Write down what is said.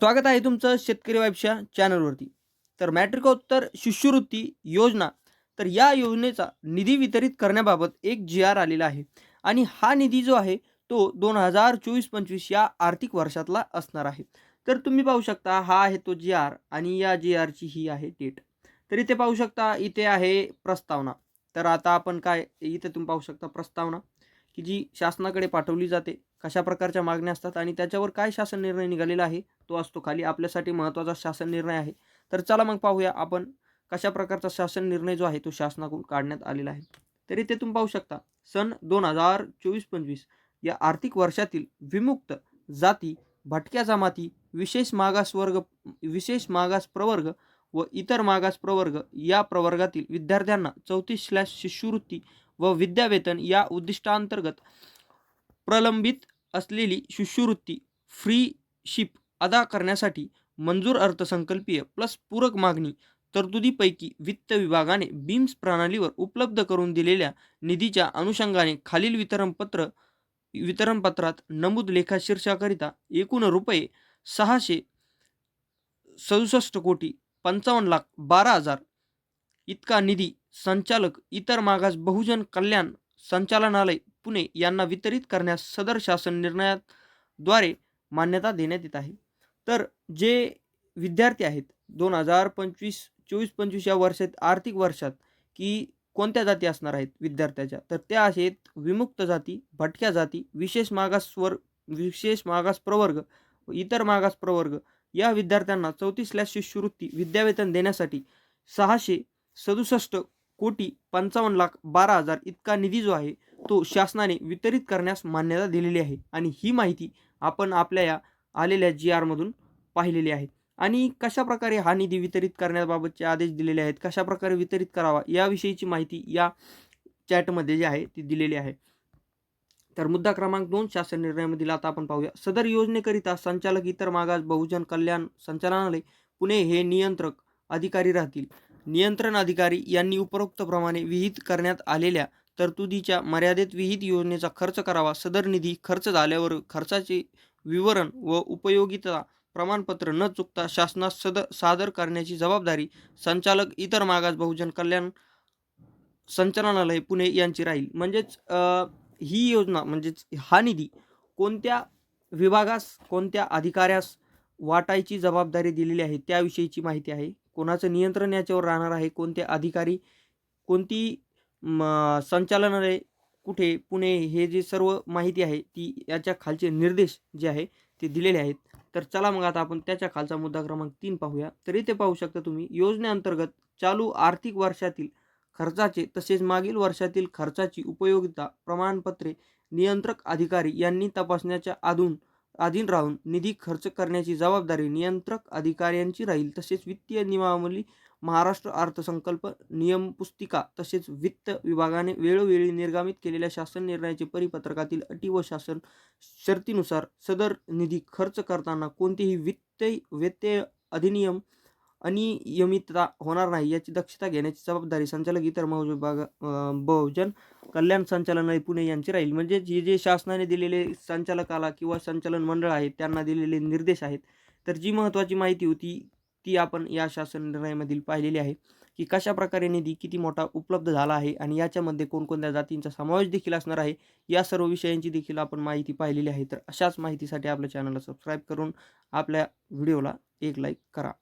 स्वागत आहे तुमचं शेतकरी वाईफच्या चॅनलवरती. तर मॅट्रिकोत्तर शिष्यवृत्ती योजना तर या योजनेचा निधी वितरित करण्याबाबत एक जी आर आलेला आहे. आणि हा निधी जो आहे तो दोन हजार चोवीस पंचवीस या आर्थिक वर्षातला असणार आहे. तर तुम्ही पाहू शकता हा आहे तो जी आर आणि या जी आरची ही आहे डेट. तर इथे पाहू शकता इथे आहे प्रस्तावना. तर आता आपण काय इथे तुम्ही पाहू शकता प्रस्तावना. की जी शासनाकडे पाठवली जाते कशा प्रकारच्या मागण्या असतात आणि त्याच्यावर काय शासन निर्णय निघालेला आहे तो असतो खाली आपल्यासाठी महत्त्वाचा शासन निर्णय आहे. तर चला मग पाहूया आपण कशा प्रकारचा शासन निर्णय जो आहे तो शासनाकडून काढण्यात आलेला आहे. तर इथे तुम्ही पाहू शकता सन दोन हजार चोवीस पंचवीस या आर्थिक वर्षातील विमुक्त जाती भटक्या जमाती विशेष मागासवर्ग विशेष मागास प्रवर्ग व इतर मागास प्रवर्ग या प्रवर्गातील विद्यार्थ्यांना चौतीस स्लॅश शिष्यवृत्ती व विद्यावेतन या उद्दिष्टांतर्गत प्रलंबित असलेली शिष्यवृत्ती फ्रीशिप अदा करण्यासाठी मंजूर अर्थसंकल्पीय प्लस पूरक मागणी तरतुदीपैकी वित्त विभागाने बीम्स प्रणालीवर उपलब्ध करून दिलेल्या निधीच्या अनुषंगाने खालील वितरणपत्र वितरणपत्रात नमूद लेखाशीर्षाकरिता एकूण रुपये सहाशे सदुसष्ट कोटी पंचावन्न लाख बारा हजार इतका निधी संचालक इतर मागास बहुजन कल्याण संचालनालय पुणे यांना वितरित करण्यास सदर शासन निर्णयाद्वारे मान्यता देण्यात येत आहे. तर जे विद्यार्थी आहेत दोन हजार पंचवीस चोवीस पंचवीस या वर्षात आर्थिक वर्षात की कोणत्या जाती असणार आहेत विद्यार्थ्याच्या? तर त्या आहेत विमुक्त जाती भटक्या जाती विशेष मागासवर विशेष मागास प्रवर्ग व इतर मागास प्रवर्ग. या विद्यार्थ्यांना चौतीस लॅस शिष्यवृत्ती विद्यावेतन देण्यासाठी सहाशे सदुसष्ट कोटी पंचावन्न लाख बारा हजार इतका निधी जो आहे तो शासनाने वितरित करण्यास मान्यता दिलेली आहे. आणि ही माहिती आपण आपल्या या आलेल्या जी आरमधून पाहिलेली आहे. आणि कशा प्रकारे हा निधी वितरित करण्याबाबतचे आदेश दिलेले आहेत कशाप्रकारे वितरित करावा याविषयीची माहिती या चॅटमध्ये जी आहे ती दिलेली आहे. तर मुद्दा क्रमांक दोन शासन निर्णयामधील आता आपण पाहूया. सदर योजनेकरिता संचालक इतर मागास बहुजन कल्याण संचालनालय पुणे हे नियंत्रक अधिकारी राहतील. नियंत्रण अधिकारी यांनी उपरोक्तप्रमाणे विहित करण्यात आलेल्या तरतुदीच्या मर्यादेत विहित योजनेचा खर्च करावा सदर निधी खर्च झाल्यावर खर्चाचे विवरण व उपयोगिता प्रमाणपत्र न चुकता शासनास सद सादर करण्याची जबाबदारी संचालक इतर मागास बहुजन कल्याण संचालनालय पुणे यांची राहील. म्हणजेच ही योजना म्हणजेच हा निधी कोणत्या विभागास कोणत्या अधिकाऱ्यास वाटायची जबाबदारी दिलेली आहे त्याविषयीची माहिती आहे. कोणाचं नियंत्रण याच्यावर राहणार आहे? कोणते अधिकारी कोणती म संचालनालय कुठे पुणे हे जे सर्व माहिती आहे ती याच्या खालचे निर्देश जे आहे ते दिलेले आहेत. तर चला मग आता आपण त्याच्या खालचा मुद्दा क्रमांक तीन पाहूया. तर इथे पाहू शकता तुम्ही योजनेअंतर्गत चालू आर्थिक वर्षातील खर्चाचे तसेच मागील वर्षातील खर्चाची उपयोगिता प्रमाणपत्रे नियंत्रक अधिकारी यांनी तपासण्याच्या आधून अधीन राहून निधी खर्च करण्याची जबाबदारी नियंत्रक अधिकाऱ्यांची राहील. तसेच वित्तीय नियमावली महाराष्ट्र अर्थसंकल्प नियम पुस्तिका तसेच वित्त विभागाने वेळोवेळी निर्गमित केलेल्या शासन निर्णयाचे परिपत्रकातील अटी व शासन शर्तीनुसार सदर निधी खर्च करताना कोणतेही वित्त व्यत्यय अधिनियम अनियमितता होणार नाही याची दक्षता घेण्याची जबाबदारी संचालक इतर महसूल विभाग बहुजन कल्याण संचालनालय पुणे यांची राहील. म्हणजे जे जे शासनाने दिलेले संचालकाला किंवा संचालन मंडळ आहे त्यांना दिलेले निर्देश आहेत. तर जी महत्त्वाची माहिती होती ती आपण या शासन निर्णयामधील पाहिलेली आहे की कशा प्रकारे निधी किती मोठा उपलब्ध झाला आहे आणि याच्यामध्ये कोणकोणत्या जातींचा समावेश देखील असणार आहे या सर्व विषयांची देखील आपण माहिती पाहिलेली आहे. तर अशाच माहितीसाठी आपल्या चॅनलला सबस्क्राईब करून आपल्या व्हिडिओला एक लाईक करा.